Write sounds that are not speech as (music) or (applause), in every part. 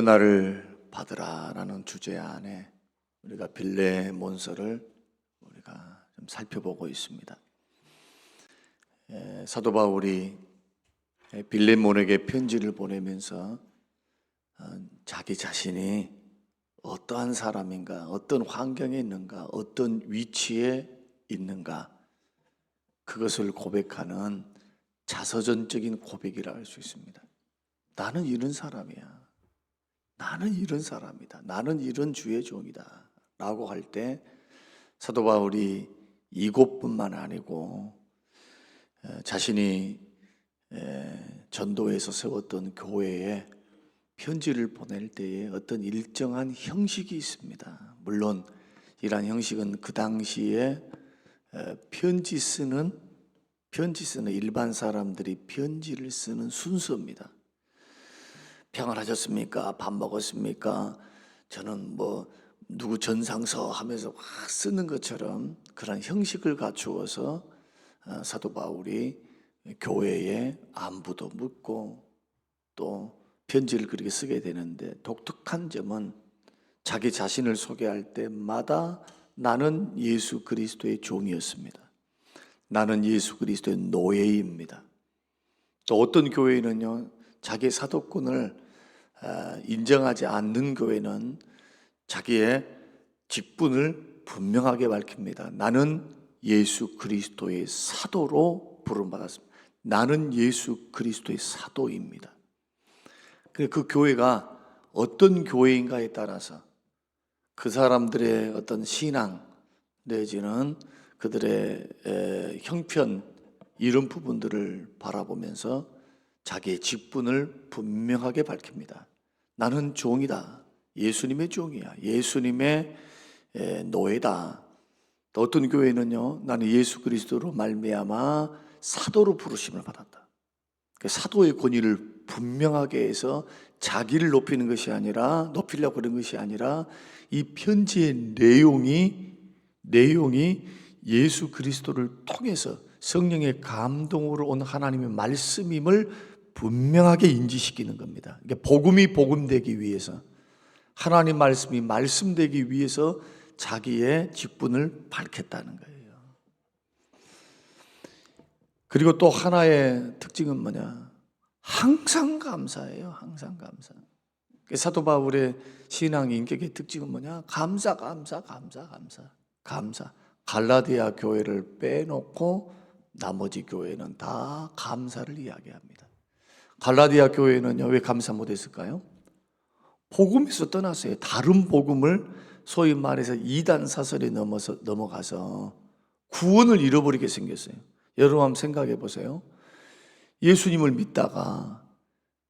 일어나를 받으라라는 주제 안에 우리가 빌레 몬서를 우리가 좀 살펴보고 있습니다. 에, 사도 바울이 빌레몬에게 편지를 보내면서 어, 자기 자신이 어떠한 사람인가, 어떤 환경에 있는가, 어떤 위치에 있는가, 그것을 고백하는 자서전적인 고백이라 할 수 있습니다. 나는 이런 사람이야. 나는 이런 사람이다. 나는 이런 주의 종이다. 라고 할 때 사도 바울이 이곳뿐만 아니고 에, 자신이 에, 전도에서 세웠던 교회에 편지를 보낼 때에 어떤 일정한 형식이 있습니다. 물론 이러한 형식은 그 당시에 에, 편지 쓰는 편지 쓰는 일반 사람들이 편지를 쓰는 순서입니다. 평안하셨습니까? 밥 먹었습니까? 저는 뭐 누구 전상서 하면서 막 쓰는 것처럼 그런 형식을 갖추어서 어, 사도 바울이 교회에 안부도 묻고 또 편지를 그렇게 쓰게 되는데 독특한 점은 자기 자신을 소개할 때마다 나는 예수 그리스도의 종이었습니다. 나는 예수 그리스도의 노예입니다. 또 어떤 교회는요, 자기 사도권을 아, 인정하지 않는 교회는 자기의 직분을 분명하게 밝힙니다. 나는 예수 그리스도의 사도로 부름받았습니다. 나는 예수 그리스도의 사도입니다. 그 교회가 어떤 교회인가에 따라서 그 사람들의 어떤 신앙 내지는 그들의 에, 형편 이런 부분들을 바라보면서 자기의 직분을 분명하게 밝힙니다. 나는 종이다. 예수님의 종이야. 예수님의 에, 노예다. 또 어떤 교회는요, 나는 예수 그리스도로 말미암아 사도로 부르심을 받았다. 그 사도의 권위를 분명하게 해서 자기를 높이는 것이 아니라 높이려고 그런 것이 아니라 이 편지의 내용이 내용이 예수 그리스도를 통해서 성령의 감동으로 온 하나님의 말씀임을 분명하게 인지시키는 겁니다. 이게 복음이 복음되기 위해서 하나님 말씀이 말씀되기 위해서 자기의 직분을 밝혔다는 거예요. 그리고 또 하나의 특징은 뭐냐? 항상 감사해요. 항상 감사. 사도 바울의 신앙 인격의 특징은 뭐냐? 감사, 감사, 감사, 감사, 감사. 갈라디아 교회를 빼놓고 나머지 교회는 다 감사를 이야기합니다. 갈라디아 교회는요, 왜 감사 못했을까요? 복음에서 떠났어요. 다른 복음을 소위 말해서 이단 사설에 넘어서 넘어가서 구원을 잃어버리게 생겼어요. 여러분 한번 생각해 보세요. 예수님을 믿다가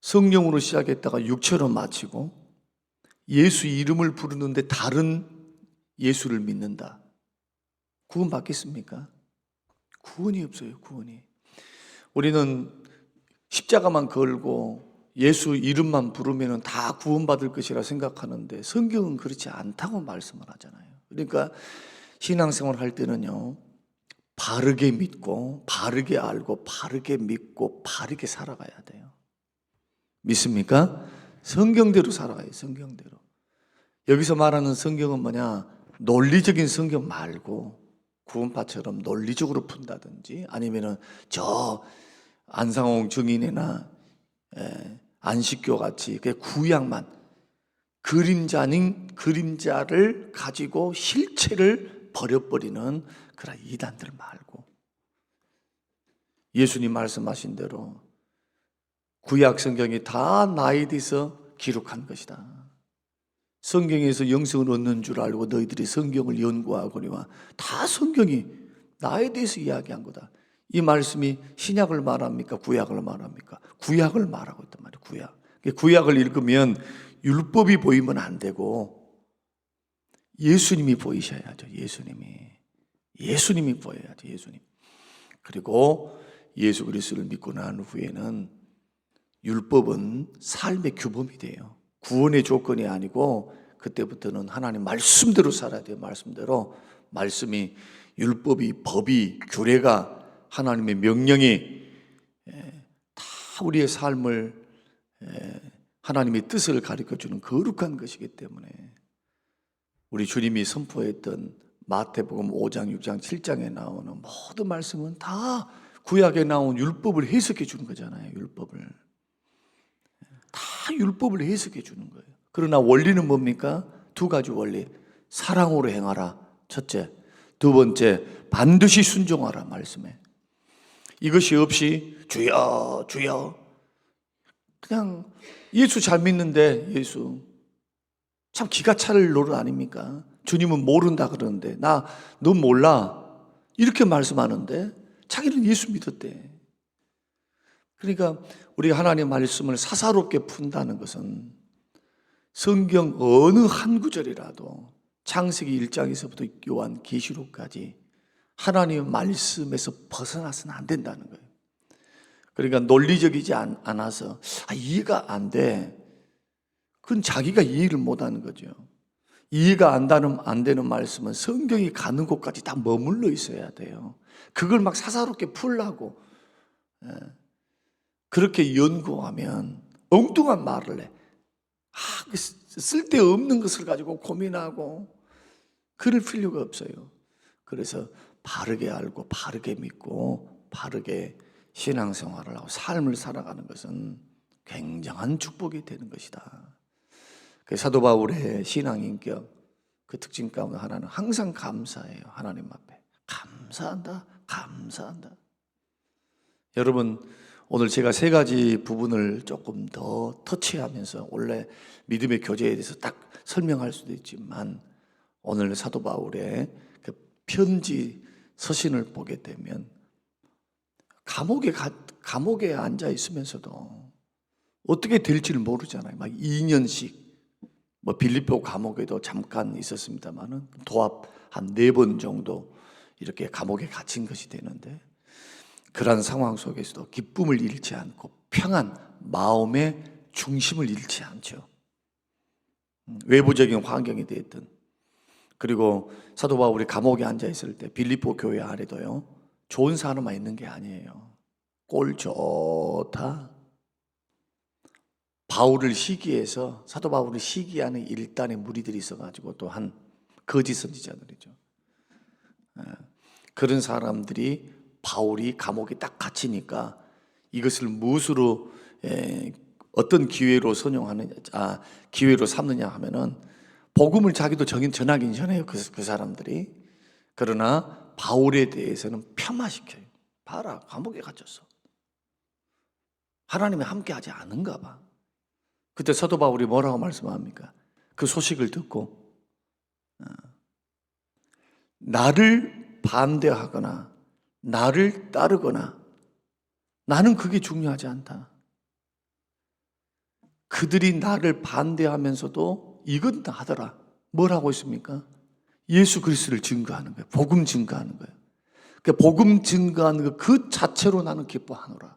성령으로 시작했다가 육체로 마치고 예수 이름을 부르는데 다른 예수를 믿는다. 구원 받겠습니까? 구원이 없어요, 구원이. 우리는 십자가만 걸고 예수 이름만 부르면 다 구원받을 것이라 생각하는데 성경은 그렇지 않다고 말씀을 하잖아요. 그러니까 신앙생활 할 때는요, 바르게 믿고, 바르게 알고, 바르게 믿고, 바르게 살아가야 돼요. 믿습니까? 성경대로 살아가요, 성경대로. 여기서 말하는 성경은 뭐냐? 논리적인 성경 말고, 구원파처럼 논리적으로 푼다든지, 아니면은 저 안상홍 증인이나 에, 안식교 같이 그 구약만 그림자는 그림자를 가지고 실체를 버려버리는 그런 이단들 말고 예수님 말씀하신 대로 구약 성경이 다 나에 대해서 기록한 것이다. 성경에서 영성을 얻는 줄 알고 너희들이 성경을 연구하거니와 다 성경이 나에 대해서 이야기한 거다. 이 말씀이 신약을 말합니까? 구약을 말합니까? 구약을 말하고 있단 말이에요. 구약. 구약을 읽으면 율법이 보이면 안 되고 예수님이 보이셔야죠. 예수님이. 예수님이 보여야죠. 예수님. 그리고 예수 그리스도를 믿고 난 후에는 율법은 삶의 규범이 돼요. 구원의 조건이 아니고 그때부터는 하나님 말씀대로 살아야 돼요. 말씀대로. 말씀이 율법이 법이 규례가 하나님의 명령이 다 우리의 삶을 하나님의 뜻을 가르쳐 주는 거룩한 것이기 때문에 우리 주님이 선포했던 마태복음 5장, 6장, 7장에 나오는 모든 말씀은 다 구약에 나온 율법을 해석해 주는 거잖아요. 율법을. 다 율법을 해석해 주는 거예요. 그러나 원리는 뭡니까? 두 가지 원리. 사랑으로 행하라. 첫째. 두 번째, 반드시 순종하라. 말씀에. 이것이 없이 주여, 주여. 그냥 예수 잘 믿는데 예수. 참 기가 찰 노릇 아닙니까? 주님은 모른다 그러는데 나 너 몰라 이렇게 말씀하는데 자기는 예수 믿었대. 그러니까 우리가 하나님의 말씀을 사사롭게 푼다는 것은 성경 어느 한 구절이라도 창세기 1장에서부터 요한 계시록까지 하나님의 말씀에서 벗어나서는 안 된다는 거예요. 그러니까 논리적이지 않- 않아서 아, 이해가 안 돼. 그건 자기가 이해를 못 하는 거죠. 이해가 안 되는, 안 되는 말씀은 성경이 가는 곳까지 다 머물러 있어야 돼요. 그걸 막 사사롭게 풀라고 예. 그렇게 연구하면 엉뚱한 말을 해. 아, 그 쓰- 쓸데없는 것을 가지고 고민하고 그럴 필요가 없어요. 그래서 바르게 알고 바르게 믿고 바르게 신앙생활을 하고 삶을 살아가는 것은 굉장한 축복이 되는 것이다. 그 사도 바울의 신앙 인격 그 특징 가운데 하나는 항상 감사해요. 하나님 앞에 감사한다, 감사한다. 여러분 오늘 제가 세 가지 부분을 조금 더 터치하면서 원래 믿음의 교제에 대해서 딱 설명할 수도 있지만 오늘 사도 바울의 그 편지 서신을 보게 되면 감옥에 가, 감옥에 앉아 있으면서도 어떻게 될지를 모르잖아요. 막 2년씩 뭐 빌립보 감옥에도 잠깐 있었습니다만은 도합 한 네 번 정도 이렇게 감옥에 갇힌 것이 되는데 그러한 상황 속에서도 기쁨을 잃지 않고 평안 마음의 중심을 잃지 않죠. 음, 외부적인 환경이 됐든 그리고 사도 바울이 감옥에 앉아 있을 때 빌립보 교회 안에도요 좋은 사람만 있는 게 아니에요. 꼴 좋다. 바울을 시기해서 사도 바울을 시기하는 일단의 무리들이 있어가지고 또 한 거짓 선지자들이죠. 예, 그런 사람들이 바울이 감옥에 딱 갇히니까 이것을 무엇으로 에, 어떤 기회로 선용하느냐, 아 기회로 삼느냐 하면은 복음을 자기도 전하기 전에요. 그, 그 사람들이 그러나 바울에 대해서는 폄하시켜요. 봐라 감옥에 갇혔어. 하나님이 함께하지 않은가 봐. 그때 사도 바울이 뭐라고 말씀합니까? 그 소식을 듣고 어, 나를 반대하거나 나를 따르거나 나는 그게 중요하지 않다. 그들이 나를 반대하면서도 이건 다 하더라. 뭘 하고 있습니까? 예수 그리스도를 증거하는 거예요. 복음 증거하는 거예요. 그 복음 증거하는 것 그 자체로 나는 기뻐하노라.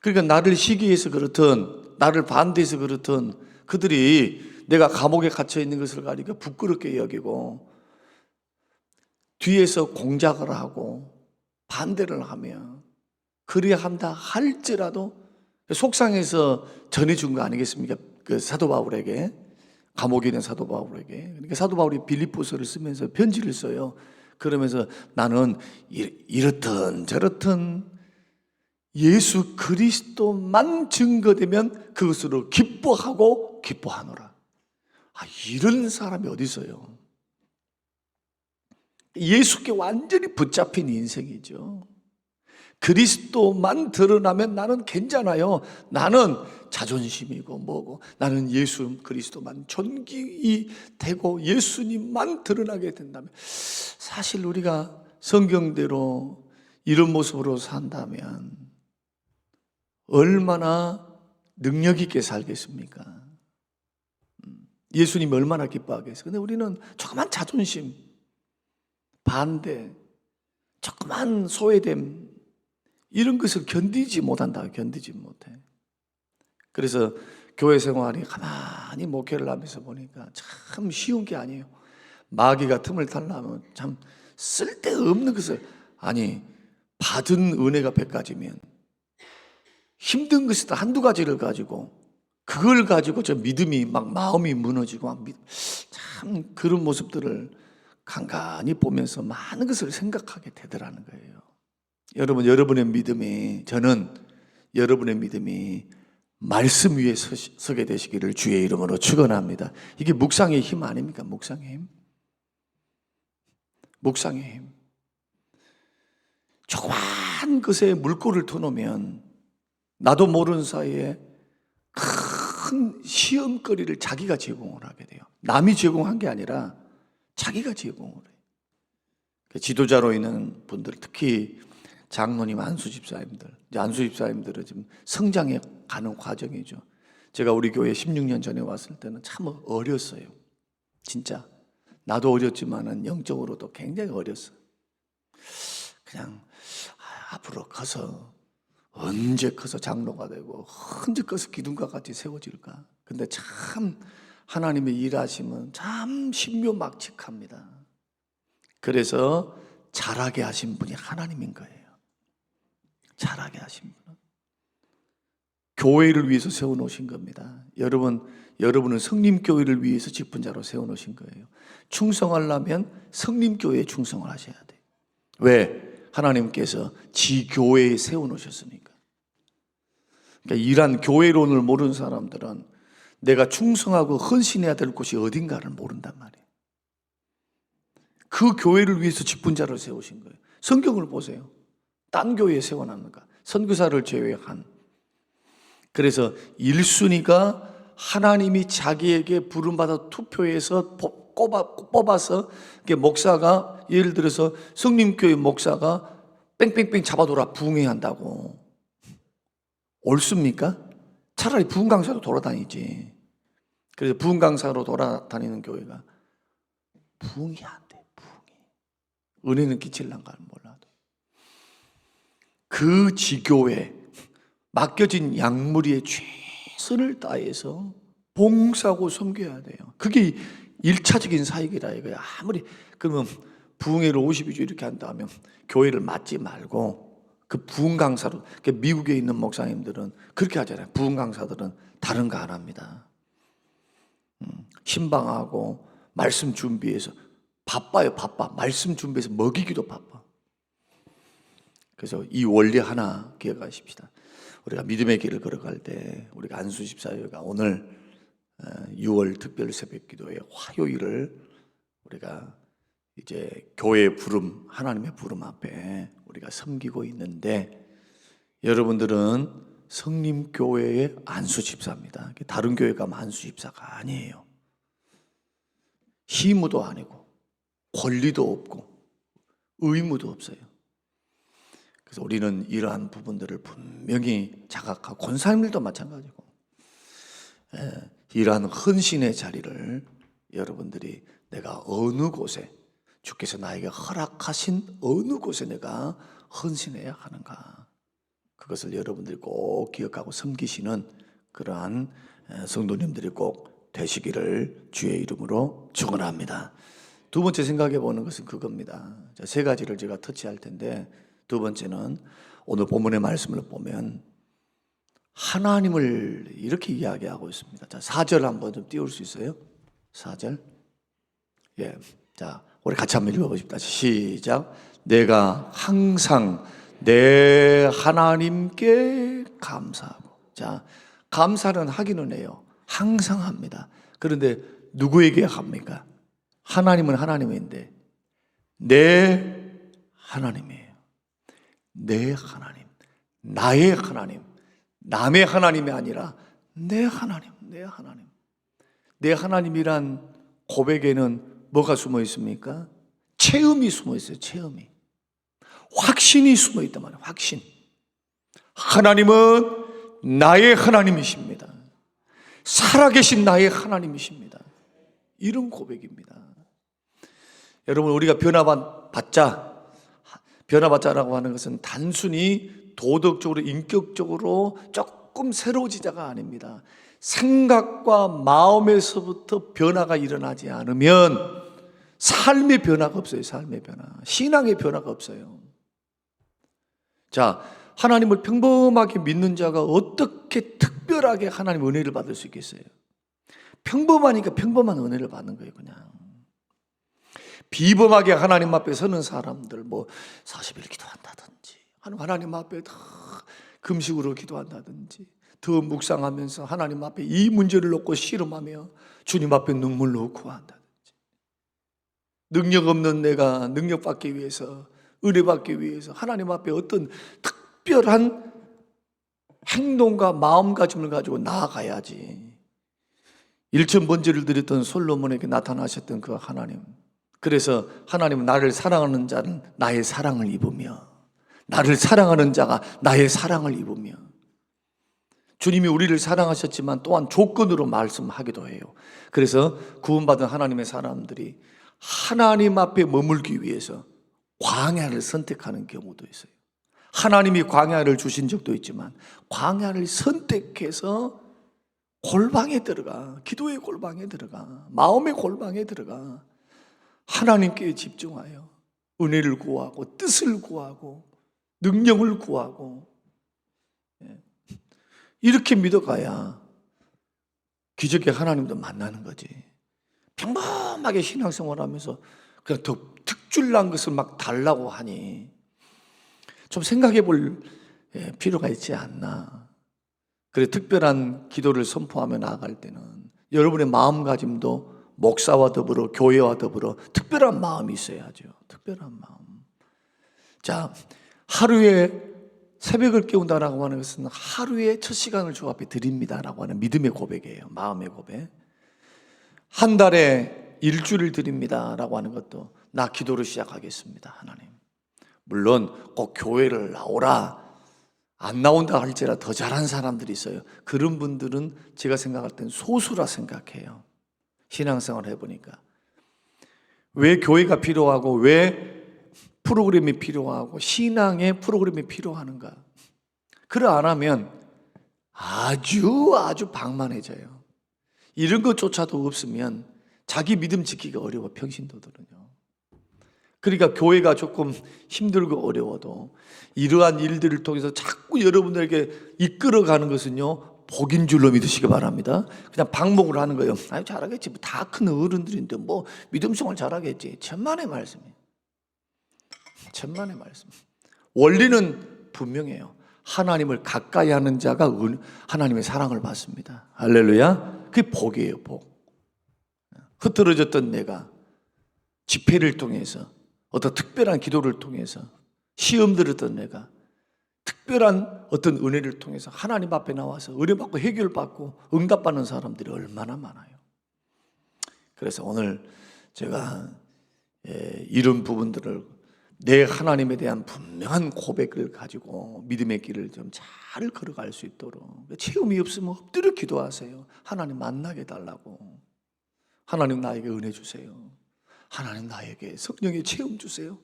그러니까 나를 시기해서 그렇든 나를 반대해서 그렇든 그들이 내가 감옥에 갇혀 있는 것을 가리켜 부끄럽게 여기고 뒤에서 공작을 하고 반대를 하며 그래야 한다 할지라도 속상해서 전해준 거 아니겠습니까? 그 사도 바울에게 감옥에 있는 사도 바울에게 그러니까 사도 바울이 빌립보서를 쓰면서 편지를 써요. 그러면서 나는 이- 이렇든 저렇든 예수 그리스도만 증거되면 그것으로 기뻐하고 기뻐하노라. 아, 이런 사람이 어디 있어요? 예수께 완전히 붙잡힌 인생이죠. 그리스도만 드러나면 나는 괜찮아요. 나는 자존심이고 뭐고 나는 예수 그리스도만 존귀이 되고 예수님만 드러나게 된다면 사실 우리가 성경대로 이런 모습으로 산다면 얼마나 능력 있게 살겠습니까? 음, 예수님 얼마나 기뻐하겠어요. 근데 우리는 조그만 자존심, 반대, 조그만 소외됨 이런 것을 견디지 못한다. 견디지 못해. 그래서 교회 생활이 가만히 목회를 하면서 보니까 참 쉬운 게 아니에요. 마귀가 틈을 탈라면 참 쓸데없는 것을 아니 받은 은혜가 백 가지면 힘든 것이 한두 가지를 가지고 그걸 가지고 저 믿음이 막 마음이 무너지고 참 그런 모습들을 간간히 보면서 많은 것을 생각하게 되더라는 거예요. 여러분, 여러분의 믿음이 저는 여러분의 믿음이 말씀 위에 서, 서게 되시기를 주의 이름으로 축원합니다. 이게 묵상의 힘 아닙니까? 묵상의 힘. 묵상의 힘. 조그만 것에 물꼬를 터놓으면 나도 모르는 사이에 큰 시험거리를 자기가 제공을 하게 돼요. 남이 제공한 게 아니라 자기가 제공을 해요. 그 지도자로 있는 분들, 특히 장로님, 안수 집사님들, 안수 집사님들은 지금 성장해 가는 과정이죠. 제가 우리 교회 16년 전에 왔을 때는 참 어렸어요. 진짜. 나도 어렸지만은 영적으로도 굉장히 어렸어요. 그냥 아, 앞으로 커서 언제 커서 장로가 되고 언제 커서 기둥과 같이 세워질까? 근데 참 하나님의 일하심은 참 신묘막측합니다. 그래서 잘하게 하신 분이 하나님인 거예요. 잘하게 하신 분은 교회를 위해서 세워 놓으신 겁니다. 여러분, 여러분은 성림 교회를 위해서 집분 자로 세워 놓으신 거예요. 충성하려면 성림 교회에 충성을 하셔야 돼요. 왜? 하나님께서 지 교회에 세워 놓으셨으니까. 그러니까 이러한 교회론을 모르는 사람들은 내가 충성하고 헌신해야 될 곳이 어딘가를 모른단 말이에요. 그 교회를 위해서 직분자를 세우신 거예요. 성경을 보세요. 딴 교회에 세워놨는가? 선교사를 제외한. 그래서 1순위가 하나님이 자기에게 부름받아 투표해서 뽑- 꼽아, 뽑아서 이게 목사가 예를 들어서 성림교회 목사가 뺑뺑뺑 잡아돌아 부흥해한다고 옳습니까? 차라리 부흥 강사로 돌아다니지. 그래서 부흥 강사로 돌아다니는 교회가 부흥이 안 돼. 부흥이 은혜는 끼칠란가 몰라도 그 지교회 맡겨진 양무리의 최선을 다해서 봉사하고 섬겨야 돼요. 그게 일차적인 사역이라 이거야. 아무리 그러면 부흥회를 52주 이렇게 한다면 교회를 맡지 말고 그 부흥 강사로 그 미국에 있는 목사님들은 그렇게 하잖아요. 부흥 강사들은 다른 거 안 합니다. 음, 신방하고 말씀 준비해서 바빠요, 바빠. 말씀 준비해서 먹이기도 바빠. 그래서 이 원리 하나 기억하십시다. 우리가 믿음의 길을 걸어갈 때 우리가 안수 집사회가 오늘 6월 특별 새벽 기도회 화요일을 우리가 이제 교회 부름 하나님의 부름 앞에 우리가 섬기고 있는데 여러분들은 성림 교회의 안수 집사입니다. 다른 교회 가면 안수 집사가 아니에요. 힘무도 아니고 권리도 없고 의무도 없어요. 그래서 우리는 이러한 부분들을 분명히 자각하고 권사님들도 마찬가지고 예, 이러한 헌신의 자리를 여러분들이 내가 어느 곳에 주께서 나에게 허락하신 어느 곳에 내가 헌신해야 하는가 그것을 여러분들이 꼭 기억하고 섬기시는 그러한 예, 성도님들이 꼭 되시기를 주의 이름으로 축원합니다. 두 번째 생각해 보는 것은 그겁니다. 자, 세 가지를 제가 터치할 텐데 두 번째는 오늘 본문의 말씀을 보면 하나님을 이렇게 이야기하고 있습니다. 자, 4절 한번 좀 띄울 수 있어요? 4절. 예. 자, 우리 같이 한번 읽어보십시다. 시작. 내가 항상 내 하나님께 감사하고. 자, 감사는 하기는 해요. 항상 합니다. 그런데 누구에게 합니까? 하나님은 하나님인데, 내 하나님이에요. 내 하나님, 나의 하나님, 남의 하나님이 아니라 내 하나님, 내 하나님. 내 하나님이란 고백에는 뭐가 숨어 있습니까? 체험이 숨어 있어요, 체험이. 확신이 숨어 있단 말이에요, 확신. 하나님은 나의 하나님이십니다. 살아계신 나의 하나님이십니다. 이런 고백입니다. 여러분, 우리가 변화받자, 변화받자라고 하는 것은 단순히 도덕적으로, 인격적으로 조금 새로워지자가 아닙니다. 생각과 마음에서부터 변화가 일어나지 않으면 삶의 변화가 없어요. 삶의 변화. 신앙의 변화가 없어요. 자, 하나님을 평범하게 믿는 자가 어떻게 특별하게 하나님 은혜를 받을 수 있겠어요? 평범하니까 평범한 은혜를 받는 거예요, 그냥. 비범하게 하나님 앞에 서는 사람들, 뭐 40일 기도한다든지, 하나님 앞에 다 금식으로 기도한다든지, 더 묵상하면서 하나님 앞에 이 문제를 놓고 씨름하며 주님 앞에 눈물로 구한다든지, 능력 없는 내가 능력 받기 위해서, 은혜 받기 위해서 하나님 앞에 어떤 특별한 행동과 마음가짐을 가지고 나아가야지. 일천 번제를 드렸던 솔로몬에게 나타나셨던 그 하나님. 그래서 하나님은 나를 사랑하는 자는 나의 사랑을 입으며 나를 사랑하는 자가 나의 사랑을 입으며 주님이 우리를 사랑하셨지만 또한 조건으로 말씀하기도 해요. 그래서 구원받은 하나님의 사람들이 하나님 앞에 머물기 위해서 광야를 선택하는 경우도 있어요. 하나님이 광야를 주신 적도 있지만 광야를 선택해서 골방에 들어가 기도의 골방에 들어가 마음의 골방에 들어가 하나님께 집중하여 은혜를 구하고 뜻을 구하고 능력을 구하고 예. 이렇게 믿어가야 기적의 하나님도 만나는 거지. 평범하게 신앙생활 하면서 그냥 더 특출난 것을 막 달라고 하니 좀 생각해 볼 예, 필요가 있지 않나. 그래 특별한 기도를 선포하며 나아갈 때는 여러분의 마음가짐도 목사와 더불어 교회와 더불어 특별한 마음이 있어야죠. 특별한 마음. 자, 하루에 새벽을 깨운다라고 하는 것은 하루에 첫 시간을 주 앞에 드립니다라고 하는 믿음의 고백이에요. 마음의 고백. 한 달에 일주를 드립니다라고 하는 것도 나 기도를 시작하겠습니다. 하나님. 물론 꼭 교회를 나오라 안 나온다 할지라 더 잘한 사람들이 있어요. 그런 분들은 제가 생각할 땐 소수라 생각해요. 신앙생활 해보니까. 왜 교회가 필요하고 왜 프로그램이 필요하고 신앙의 프로그램이 필요하는가? 그걸 안 하면 아주 아주 방만해져요. 이런 것조차도 없으면 자기 믿음 지키기가 어려워 평신도들은요. 그러니까 교회가 조금 힘들고 어려워도 이러한 일들을 통해서 자꾸 여러분들에게 이끌어가는 것은요 복인 줄로 믿으시기 바랍니다. 그냥 방목을 하는 거예요. 아유 잘하겠지. 뭐 다 큰 어른들인데 뭐 믿음생활 잘하겠지. 천만의 말씀이에요. 천만의 말씀. 원리는 분명해요. 하나님을 가까이 하는 자가 은- 하나님의 사랑을 받습니다. 할렐루야. 그게 복이에요, 복. 흐트러졌던 내가 집회를 통해서 어떤 특별한 기도를 통해서 시험 들었던 내가 특별한 어떤 은혜를 통해서 하나님 앞에 나와서 은혜 받고 해결 받고 응답 받는 사람들이 얼마나 많아요. 그래서 오늘 제가 예, 이런 부분들을 내 하나님에 대한 분명한 고백을 가지고 믿음의 길을 좀 잘 걸어갈 수 있도록 체험이 없으면 엎드려 기도하세요. 하나님 만나게 달라고. 하나님 나에게 은혜 주세요. 하나님 나에게 성령의 체험 주세요.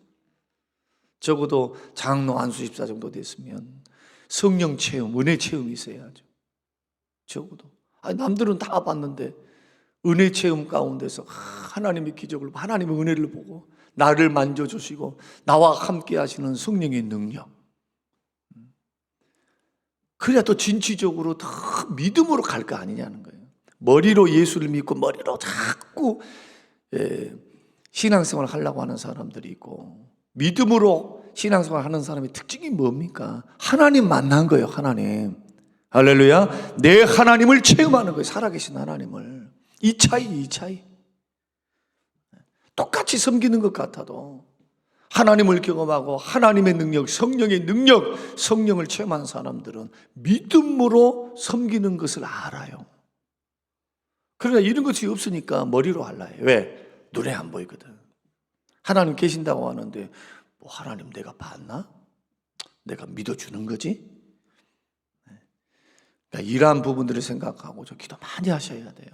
적어도 장로 안수 집사 정도 됐으면 성령 체험, 은혜 체험이 있어야죠. 적어도. 아니, 남들은 다 봤는데 은혜 체험 가운데서 하나님의 기적을, 하나님의 은혜를 보고 나를 만져주시고 나와 함께 하시는 성령의 능력. 그래야 또 진취적으로 더 믿음으로 갈 거 아니냐는 거예요. 머리로 예수를 믿고 머리로 자꾸 예, 신앙생활 하려고 하는 사람들이 있고 믿음으로 신앙생활 하는 사람의 특징이 뭡니까? 하나님 만난 거예요, 하나님. 할렐루야. 내 하나님을 체험하는 거예요, 살아계신 하나님을. 이 차이, 이 차이. 똑같이 섬기는 것 같아도 하나님을 경험하고 하나님의 능력, 성령의 능력, 성령을 체험한 사람들은 믿음으로 섬기는 것을 알아요. 그러나 이런 것이 없으니까 머리로 할라 해요. 왜? 눈에 안 보이거든. 하나님 계신다고 하는데 뭐 하나님 내가 봤나? 내가 믿어주는 거지? 그러니까 이러한 부분들을 생각하고 저 기도 많이 하셔야 돼요.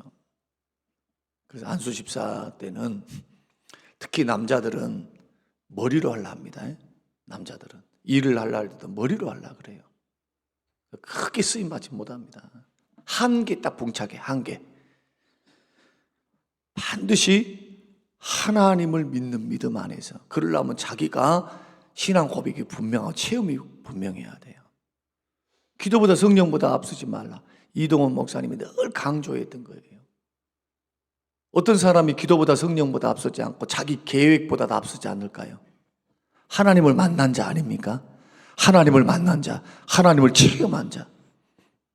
그래서 안수 집사 때는 특히 남자들은 머리로 하려 합니다. 남자들은 일을 하려 할 때도 머리로 하려 그래요. 크게 쓰임 받지 못합니다. 한 개 딱 봉착해 한 개. 반드시 하나님을 믿는 믿음 안에서 그러려면 자기가 신앙 고백이 분명하고 체험이 분명해야 돼요. 기도보다 성령보다 앞서지 말라. 이동원 목사님이 늘 강조했던 거예요. 어떤 사람이 기도보다 성령보다 앞서지 않고 자기 계획보다 앞서지 않을까요? 하나님을 만난 자 아닙니까? 하나님을 만난 자, 하나님을 체험한 자.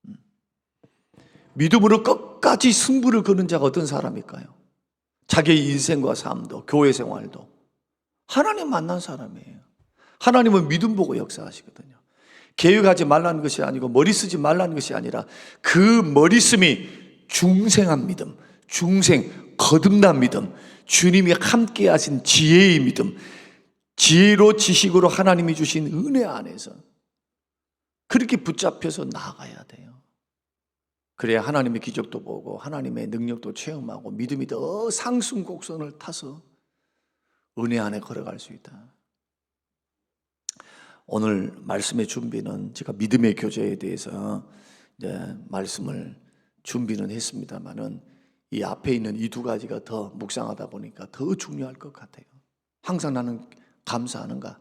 음. 믿음으로 끝까지 승부를 거는 자가 어떤 사람일까요? 자기의 인생과 삶도, 교회 생활도. 하나님 만난 사람이에요. 하나님은 믿음 보고 역사하시거든요. 계획하지 말라는 것이 아니고 머리 쓰지 말라는 것이 아니라 그 머리 쓰이 중생한 믿음, 중생, 거듭난 믿음, 주님이 함께 하신 지혜의 믿음, 지혜로 지식으로 하나님이 주신 은혜 안에서 그렇게 붙잡혀서 나아가야 돼요. 그래야 하나님의 기적도 보고 하나님의 능력도 체험하고 믿음이 더 상승 곡선을 타서 은혜 안에 걸어갈 수 있다. 오늘 말씀의 준비는 제가 믿음의 교제에 대해서 이제 말씀을 준비는 했습니다만은 이 앞에 있는 이 두 가지가 더 묵상하다 보니까 더 중요할 것 같아요. 항상 나는 감사하는가?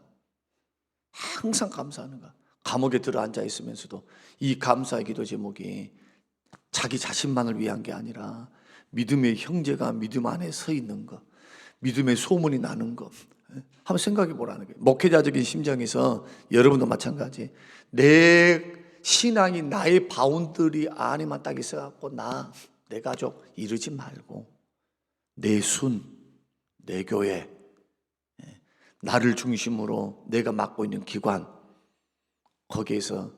항상 감사하는가? 감옥에 들어 앉아 있으면서도 이 감사의 기도 제목이 자기 자신만을 위한 게 아니라 믿음의 형제가 믿음 안에 서 있는 것, 믿음의 소문이 나는 것. 한번 생각해 보라는 거예요. 목회자적인 심정에서 여러분도 마찬가지. 내 신앙이 나의 바운드리 안에만 딱 있어갖고 나, 내 가족 이러지 말고 내 순, 내 교회, 예, 나를 중심으로 내가 맡고 있는 기관, 거기에서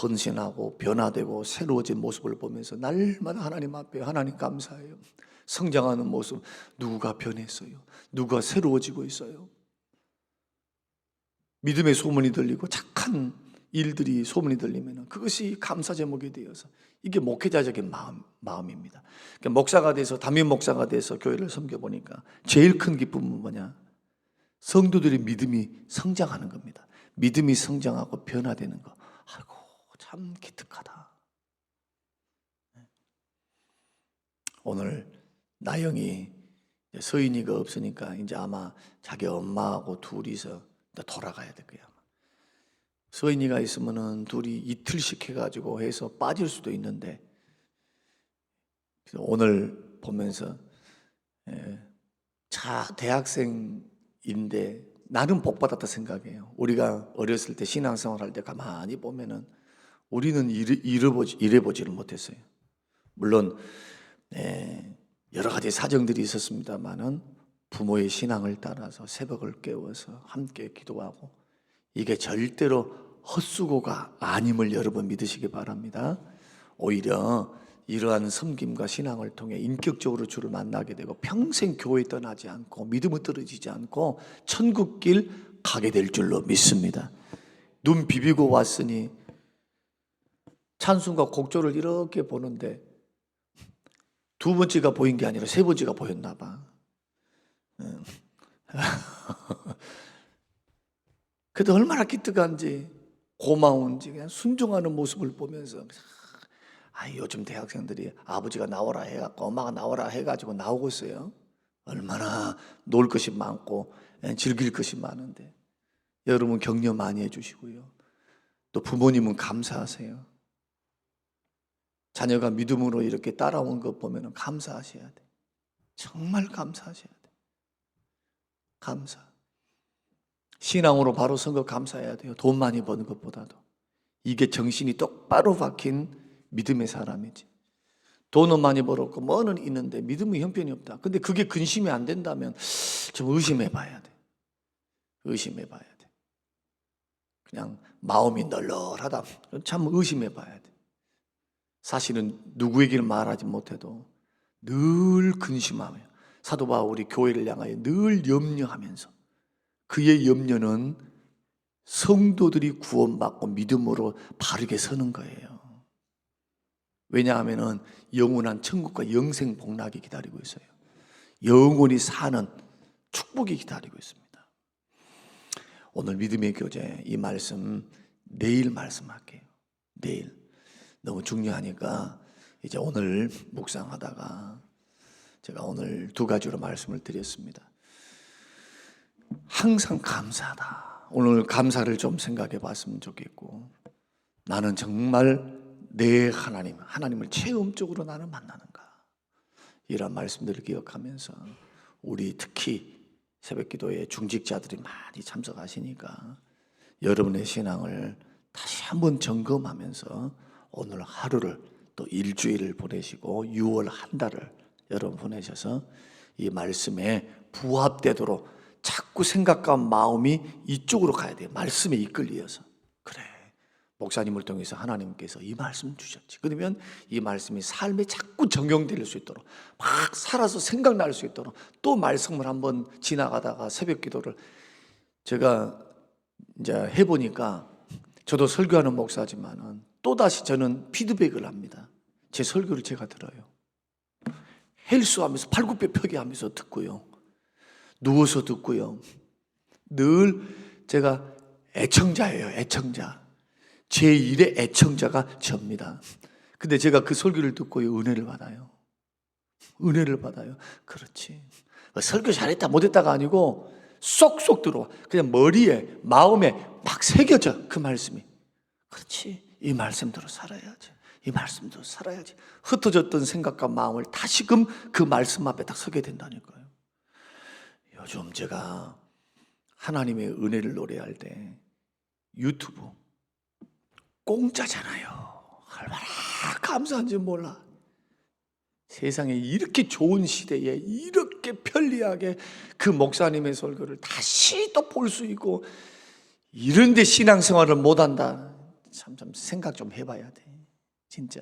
헌신하고 변화되고 새로워진 모습을 보면서 날마다 하나님 앞에 하나님 감사해요. 성장하는 모습 누가 변했어요? 누가 새로워지고 있어요? 믿음의 소문이 들리고 착한 일들이 소문이 들리면 그것이 감사 제목이 되어서 이게 목회자적인 마음, 마음입니다. 그러니까 목사가 돼서 담임 목사가 돼서 교회를 섬겨 보니까 제일 큰 기쁨은 뭐냐? 성도들의 믿음이 성장하는 겁니다. 믿음이 성장하고 변화되는 거. 참 기특하다. 오늘 나영이 서인이가 없으니까 이제 아마 자기 엄마하고 둘이서 돌아가야 될 거야. 서인이가 있으면은 둘이 이틀씩 해가지고 해서 빠질 수도 있는데 오늘 보면서 예, 자 대학생인데 나는 복 받았다 생각해요. 우리가 어렸을 때 신앙생활 할 때 가만히 보면은 우리는 잃어보지 잃어보지를 못했어요. 물론 네, 여러 가지 사정들이 있었습니다만은 부모의 신앙을 따라서 새벽을 깨워서 함께 기도하고 이게 절대로 헛수고가 아님을 여러분 믿으시기 바랍니다. 오히려 이러한 섬김과 신앙을 통해 인격적으로 주를 만나게 되고 평생 교회 떠나지 않고 믿음을 떨어지지 않고 천국길 가게 될 줄로 믿습니다. 눈 비비고 왔으니 찬송과 곡조를 이렇게 보는데 두 번째가 보인 게 아니라 세 번째가 보였나 봐. (laughs) 그래도 얼마나 기특한지 고마운지 그냥 순종하는 모습을 보면서 아 요즘 대학생들이 아버지가 나오라 해갖고 엄마가 나오라 해가지고 나오고 있어요. 얼마나 놀 것이 많고 예, 즐길 것이 많은데 여러분 격려 많이 해주시고요. 또 부모님은 감사하세요. 자녀가 믿음으로 이렇게 따라온 것 보면 감사하셔야 돼. 정말 감사하셔야 돼. 감사. 신앙으로 바로 선것 감사해야 돼요. 돈 많이 버는 것보다도. 이게 정신이 똑바로 박힌 믿음의 사람이지. 돈은 많이 벌었고 뭐는 있는데 믿음의 형편이 없다. 근데 그게 근심이 안 된다면 좀 의심해 봐야 돼. 의심해 봐야 돼. 그냥 마음이 널널하다. 참 의심해 봐야 돼. 사실은 누구에게는 말하지 못해도 늘 근심하며 사도 바울이 교회를 향하여 늘 염려하면서 그의 염려는 성도들이 구원받고 믿음으로 바르게 서는 거예요. 왜냐하면 영원한 천국과 영생 복락이 기다리고 있어요. 영원히 사는 축복이 기다리고 있습니다. 오늘 믿음의 교제 이 말씀 내일 말씀할게요. 내일. 너무 중요하니까 이제 오늘 묵상하다가 제가 오늘 두 가지로 말씀을 드렸습니다. 항상 감사하다. 오늘 감사를 좀 생각해 봤으면 좋겠고 나는 정말 내 하나님, 하나님을 체험적으로 나는 만나는가? 이런 말씀들을 기억하면서 우리 특히 새벽 기도에 중직자들이 많이 참석하시니까 여러분의 신앙을 다시 한번 점검하면서 오늘 하루를 또 일주일을 보내시고 6월 한 달을 여러분 보내셔서 이 말씀에 부합되도록 자꾸 생각과 마음이 이쪽으로 가야 돼요. 말씀에 이끌리어서. 그래. 목사님을 통해서 하나님께서 이 말씀 주셨지. 그러면 이 말씀이 삶에 자꾸 적용될 수 있도록 막 살아서 생각날 수 있도록 또 말씀을 한번 지나가다가 새벽 기도를 제가 이제 해보니까 저도 설교하는 목사지만은 또다시 저는 피드백을 합니다. 제 설교를 제가 들어요. 헬스하면서 팔굽혀 펴기 하면서 듣고요. 누워서 듣고요. 늘 제가 애청자예요, 애청자. 제 일의 애청자가 접니다. 근데 제가 그 설교를 듣고요, 은혜를 받아요. 은혜를 받아요. 그렇지. 설교 잘했다, 못했다가 아니고 쏙쏙 들어와. 그냥 머리에, 마음에 막 새겨져, 그 말씀이. 그렇지. 이 말씀대로 살아야지. 이 말씀대로 살아야지. 흩어졌던 생각과 마음을 다시금 그 말씀 앞에 딱 서게 된다니까요. 요즘 제가 하나님의 은혜를 노래할 때 유튜브 공짜잖아요. 얼마나 감사한지 몰라. 세상에 이렇게 좋은 시대에 이렇게 편리하게 그 목사님의 설교를 다시 또 볼 수 있고 이런데 신앙생활을 못한다. 참, 참 생각 좀 해봐야 돼. 진짜.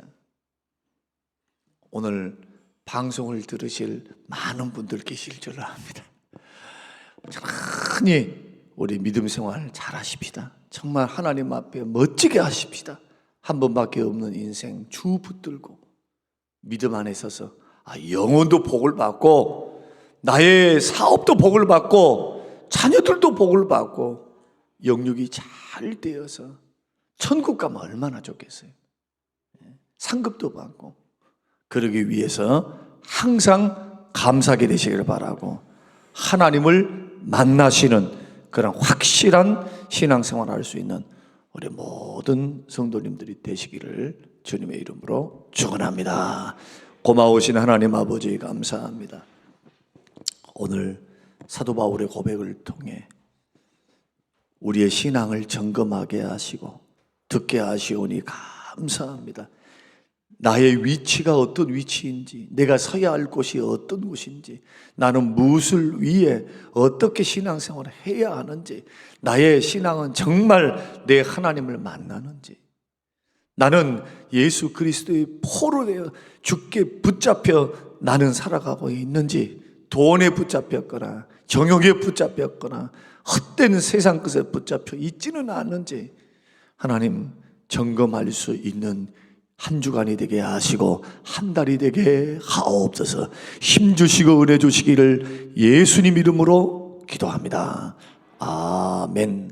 오늘 방송을 들으실 많은 분들 계실 줄 압니다. 천천히 우리 믿음 생활 잘 하십시다. 정말 하나님 앞에 멋지게 하십시다. 한 번밖에 없는 인생 주 붙들고 믿음 안에 서서 아, 영혼도 복을 받고 나의 사업도 복을 받고 자녀들도 복을 받고 영육이 잘 되어서 천국 가면 얼마나 좋겠어요. 예, 상급도 받고 그러기 위해서 항상 감사하게 되시기를 바라고 하나님을 만나시는 그런 확실한 신앙생활을 할수 있는 우리 모든 성도님들이 되시기를 주님의 이름으로 축원합니다. 고마우신 하나님 아버지 감사합니다. 오늘 사도 바울의 고백을 통해 우리의 신앙을 점검하게 하시고 듣게 하시오니 감사합니다. 나의 위치가 어떤 위치인지, 내가 서야 할 곳이 어떤 곳인지, 나는 무엇을 위해 어떻게 신앙생활을 해야 하는지, 나의 신앙은 정말 내 하나님을 만나는지, 나는 예수 그리스도의 포로 되어 죽게 붙잡혀 나는 살아가고 있는지, 돈에 붙잡혔거나, 정욕에 붙잡혔거나, 헛된 세상 것에 붙잡혀 있지는 않는지, 하나님 점검할 수 있는 한 주간이 되게 하시고 한 달이 되게 하옵소서 힘 주시고 은혜 주시기를 예수님 이름으로 기도합니다. 아멘.